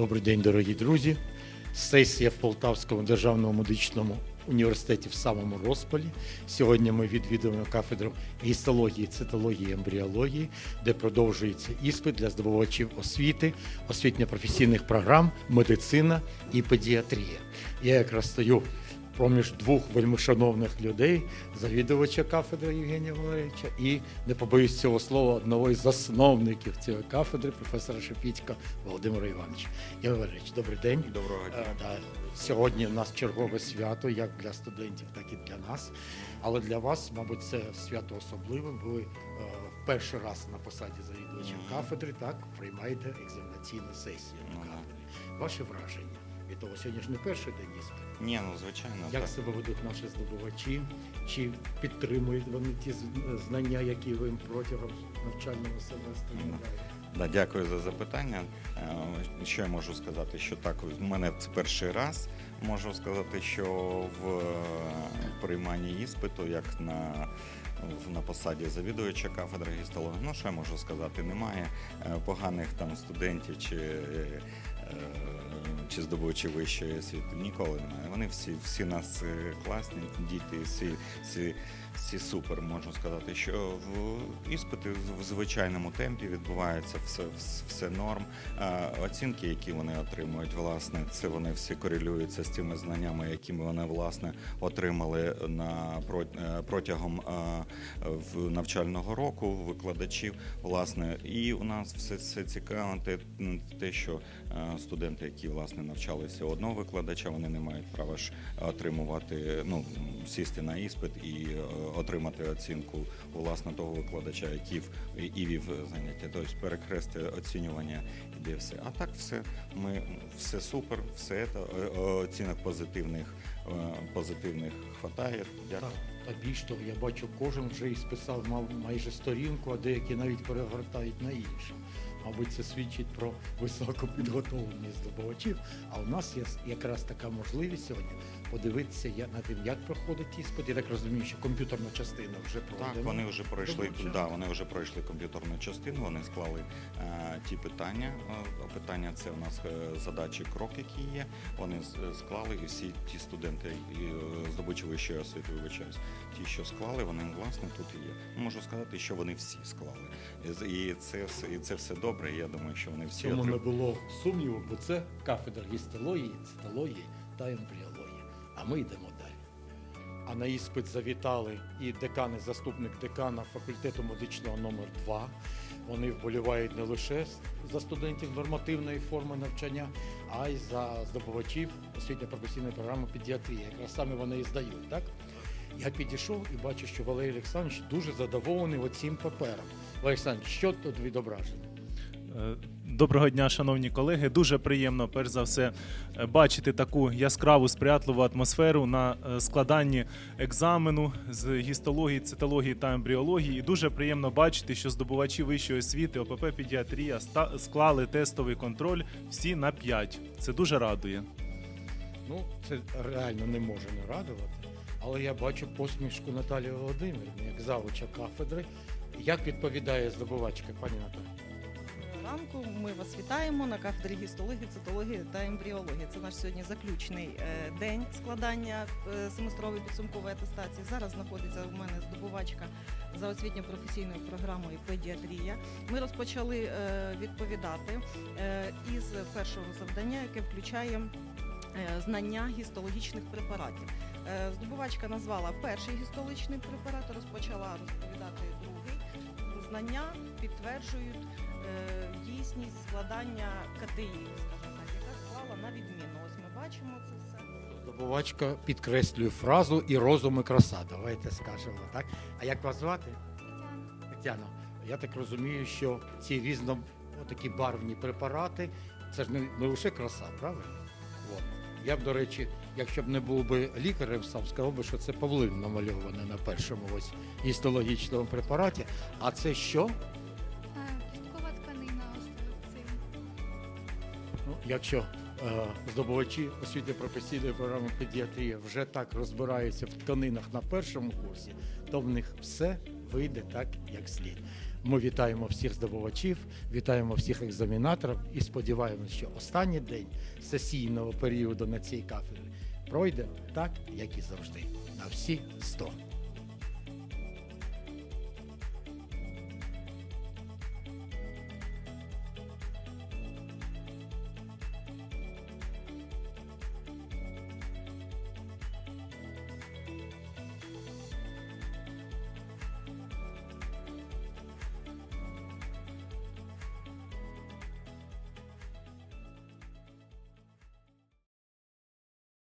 Добрий день, дорогі друзі. Сесія в Полтавському державному медичному університеті в самому розпалі. Сьогодні ми відвідуємо кафедру гістології, цитології, ембріології, де продовжується іспит для здобувачів освіти, освітньо-професійних програм, медицина і педіатрія. Я якраз стою проміж двох вельмишановних людей, завідувача кафедри Євгенія Валерійовича і, не побоюсь цього слова, одного із засновників цієї кафедри, професора Шепітька Володимира Івановича. Євген Валерійович, добрий день. Доброго дня. Е, да, Сьогодні у нас чергове свято, як для студентів, так і для нас. Але для вас, мабуть, це свято особливе. Ви е, перший раз на посаді завідувача Мгм. кафедри так приймаєте екзаменаційну сесію на Ну, да. кафедрі. Ваші враження від того, сьогодні ж не перший день іспиту. Ні, ну звичайно, Як так. себе ведуть наші здобувачі? Чи підтримують вони ті знання, які ви їм протягом навчального семестру Ну, надаєте? Да, дякую за запитання. Е, Що я можу сказати? Що так, у мене це перший раз. Можу сказати, що в е, прийманні іспиту, як на, на посаді завідувача кафедри гістології, ну що я можу сказати, немає е, поганих там студентів чи, чи здобувачів вищої освіти. Ніколи немає. Вони всі, всі нас е, класні, діти, всі, всі, всі супер. Можу сказати, що в іспити в звичайному темпі відбуваються все, все норм. Е, Оцінки, які вони отримують, власне, це вони всі корелюються з тими знаннями, які вони власне отримали на е, протягом навчального року викладачів. Власне, і у нас все, все цікаво, те, те, що е, студенти, які власне навчалися одного викладача, вони не мають права ж отримувати, ну сісти на іспит і е, отримати оцінку власне того викладача, який і вів заняття. Тобто перекрести оцінювання іде все. А так все ми все супер, все це е, е, оцінок позитивних е, позитивних хватає. Дякую. Та, більш того, я бачу, кожен вже і списав мав майже сторінку, а деякі навіть перегортають на іншу. Мабуть, це свідчить про високу підготовленість здобувачів. А у нас є якраз така можливість сьогодні подивитися на тим, як проходить іспит. Я так розумію, що комп'ютерна частина вже пройдена. Так, вони вже пройшли да, вони вже пройшли комп'ютерну частину. Вони склали е, ті питання. Е, питання це у нас е, задачі крок, які є. Вони склали і всі ті студенти і е, вищої освіти, вибачаюсь, ті, що склали, вони власне тут і є. Можу сказати, що вони всі склали. І І це все, і це все добре. І Я думаю, що вони всі цьому не отрим- було сумніву, бо це кафедра гістології, цитології та ембріології. А ми йдемо далі. А на іспит завітали і декан, і заступник декана факультету медичного номер 2 Вони вболівають не лише за студентів нормативної форми навчання, а й за здобувачів освітньо-професійної програми педіатрії. Якраз саме вони і здають, так? Я підійшов і бачу, що Валерій Олександрович дуже задоволений оцим папером. Валерій Олександрович, що тут відображено? Е, Доброго дня, шановні колеги. Дуже приємно, перш за все, е, бачити таку яскраву сприятливу атмосферу на е, складанні екзамену з гістології, цитології та ембріології. І дуже приємно бачити, що здобувачі вищої освіти ОПП педіатрія склали тестовий контроль всі на 5. Це дуже радує. Ну, це реально не може не радувати. Але я бачу посмішку Наталії Володимирівни, як завуча кафедри. Як відповідає здобувачка, пані Наталі? Ранку. Ми вас вітаємо на кафедрі гістології, цитології та ембріології. Це наш сьогодні заключний е, день складання е, семестрової підсумкової атестації. Зараз знаходиться у мене здобувачка за освітньо-професійною програмою педіатрія. Ми розпочали е, відповідати із першого завдання, яке включає знання гістологічних препаратів. Здобувачка назвала перший гістологічний препарат, розпочала розповідати другий. Знання підтверджують дійсність складання КТІ, скажімо так, яка склала на відміну. Ось ми бачимо це все. Здобувачка підкреслює фразу і розум і краса. Давайте скажемо так. А як вас звати? Тетяна. Я так розумію, що ці різно такі барвні препарати це ж не, не лише краса, правильно? От. Я б, до речі, якщо б не був би лікарем, сам сказав би, що це павлин намальований на першому ось гістологічному препараті. А це що? Якщо е, здобувачі освіти професійної програми педіатрія вже так розбираються в тканинах на першому курсі, то в них все вийде так, як слід. Ми вітаємо всіх здобувачів, вітаємо всіх екзаменаторів і сподіваємося, що останній день сесійного періоду на цій кафедрі пройде так, як і завжди, на всі 100.